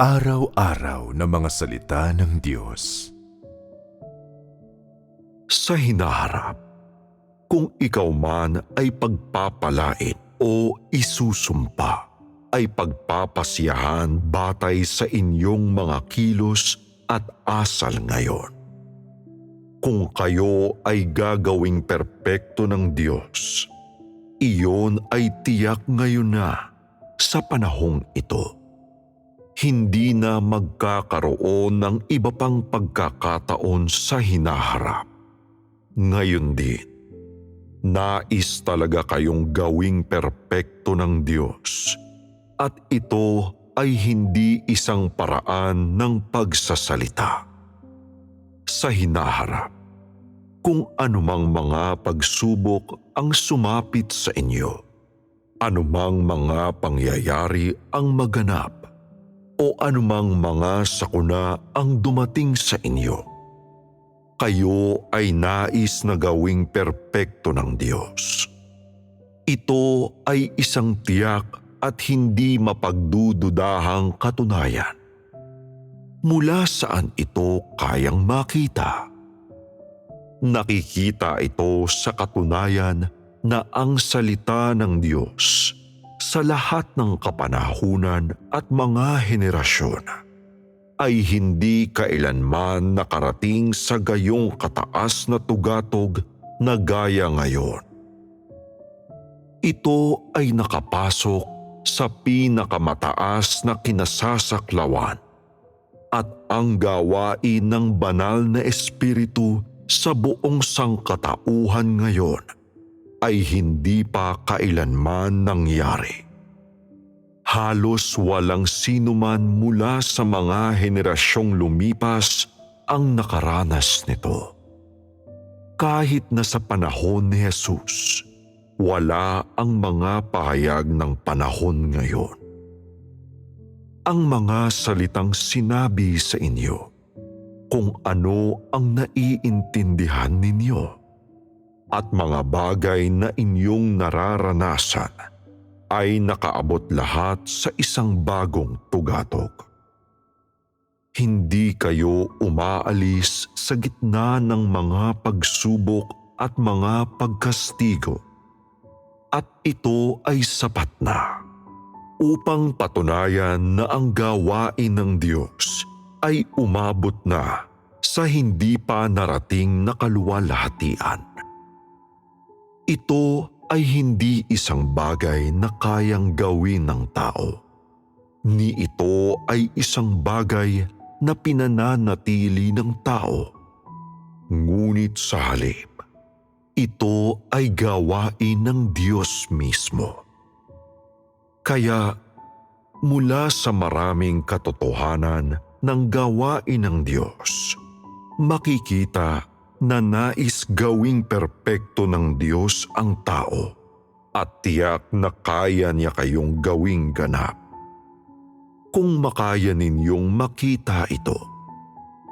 Araw-araw na mga salita ng Diyos. Sa hinaharap, kung ikaw man ay pagpapalait o isusumpa, ay pagpapasiyahan batay sa inyong mga kilos at asal ngayon. Kung kayo ay gagawing perpekto ng Diyos, iyon ay tiyak ngayon na sa panahong ito. Hindi na magkakaroon ng iba pang pagkakataon sa hinaharap. Ngayon din, nais talaga kayong gawing perpekto ng Diyos at ito ay hindi isang paraan ng pagsasalita. Sa hinaharap, kung anumang mga pagsubok ang sumapit sa inyo, anumang mga pangyayari ang maganap, o anumang mga sakuna ang dumating sa inyo, kayo ay nais na gawing perpekto ng Diyos. Ito ay isang tiyak at hindi mapagdududahang katunayan. Mula saan ito kayang makita? Nakikita ito sa katunayan na ang salita ng Diyos sa lahat ng kapanahunan at mga henerasyon ay hindi kailanman nakarating sa gayong kataas na tugatog na gaya ngayon. Ito ay nakapasok sa pinakamataas na kinasasaklawan at ang gawain ng banal na espiritu sa buong sangkatauhan ngayon ay hindi pa kailanman nangyari. Halos walang sinuman mula sa mga henerasyong lumipas ang nakaranas nito. Kahit na sa panahon ni Jesus, wala ang mga pahayag ng panahon ngayon. Ang mga salitang sinabi sa inyo, kung ano ang naiintindihan ninyo, at mga bagay na inyong nararanasan ay nakaabot lahat sa isang bagong tugatog. Hindi kayo umaalis sa gitna ng mga pagsubok at mga pagkastigo at ito ay sapat na upang patunayan na ang gawain ng Diyos ay umabot na sa hindi pa narating na kaluwalhatian. Ito ay hindi isang bagay na kayang gawin ng tao. Ni ito ay isang bagay na pinananatili ng tao. Ngunit sa halip, ito ay gawain ng Diyos mismo. Kaya mula sa maraming katotohanan ng gawain ng Diyos, makikita na nais gawing perpekto ng Diyos ang tao at tiyak na kaya niya kayong gawing ganap. Kung makaya ninyong makita ito,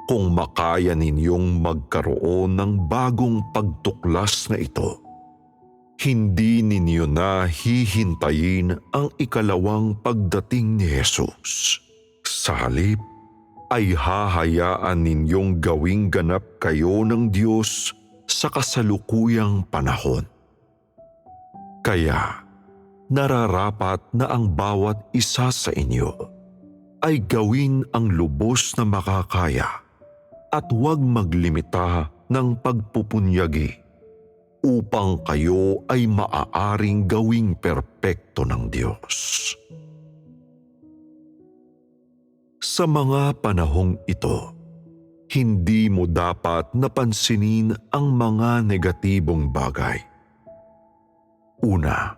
kung makaya ninyong magkaroon ng bagong pagtuklas na ito, hindi ninyo na hihintayin ang ikalawang pagdating ni Jesus. Sa halip, ay hahayaan ninyong gawing ganap kayo ng Diyos sa kasalukuyang panahon. Kaya, nararapat na ang bawat isa sa inyo ay gawin ang lubos na makakaya at huwag maglimita ng pagpupunyagi upang kayo ay maaaring gawing perpekto ng Diyos. Sa mga panahong ito, hindi mo dapat napansinin ang mga negatibong bagay. Una,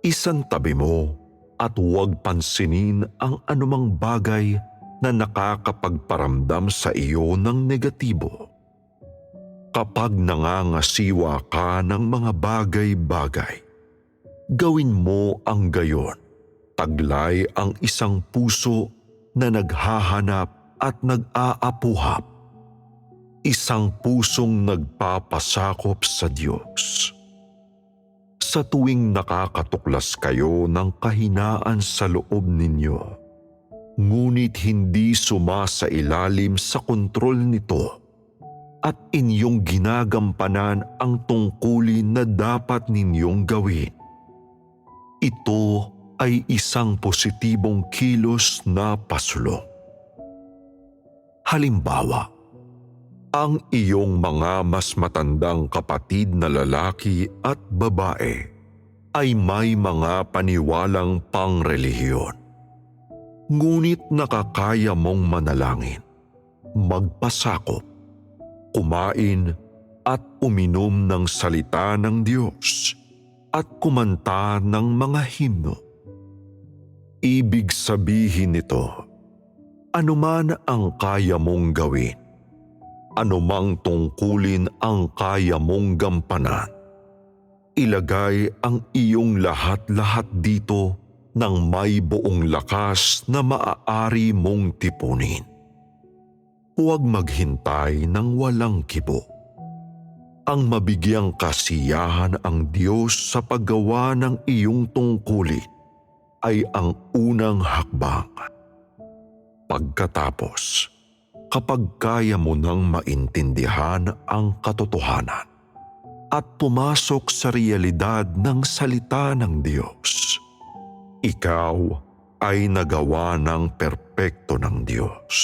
isantabi mo at huwag pansinin ang anumang bagay na nakakapagparamdam sa iyo ng negatibo. Kapag nangangasiwa ka ng mga bagay-bagay, gawin mo ang gayon. Taglay ang isang puso na naghahanap at nag-aapuhap. Isang pusong nagpapasakop sa Diyos. Sa tuwing nakakatuklas kayo ng kahinaan sa loob ninyo, ngunit hindi sumasa ilalim sa kontrol nito at inyong ginagampanan ang tungkulin na dapat ninyong gawin. Ito ay isang positibong kilos na pasulong. Halimbawa, ang iyong mga mas matandang kapatid na lalaki at babae ay may mga paniwalang pangrelihiyon. Ngunit nakakaya mong manalangin, magpasakop, kumain at uminom ng salita ng Diyos at kumanta ng mga himno. Ibig sabihin nito, anuman ang kaya mong gawin, anumang tungkulin ang kaya mong gampanan, ilagay ang iyong lahat-lahat dito ng may buong lakas na maaari mong tipunin. Huwag maghintay ng walang kibo. Ang mabigyang kasiyahan ang Diyos sa paggawa ng iyong tungkulin ay ang unang hakbang. Pagkatapos, kapag kaya mo nang maintindihan ang katotohanan at pumasok sa realidad ng salita ng Diyos, ikaw ay nagawa ng perpekto ng Diyos.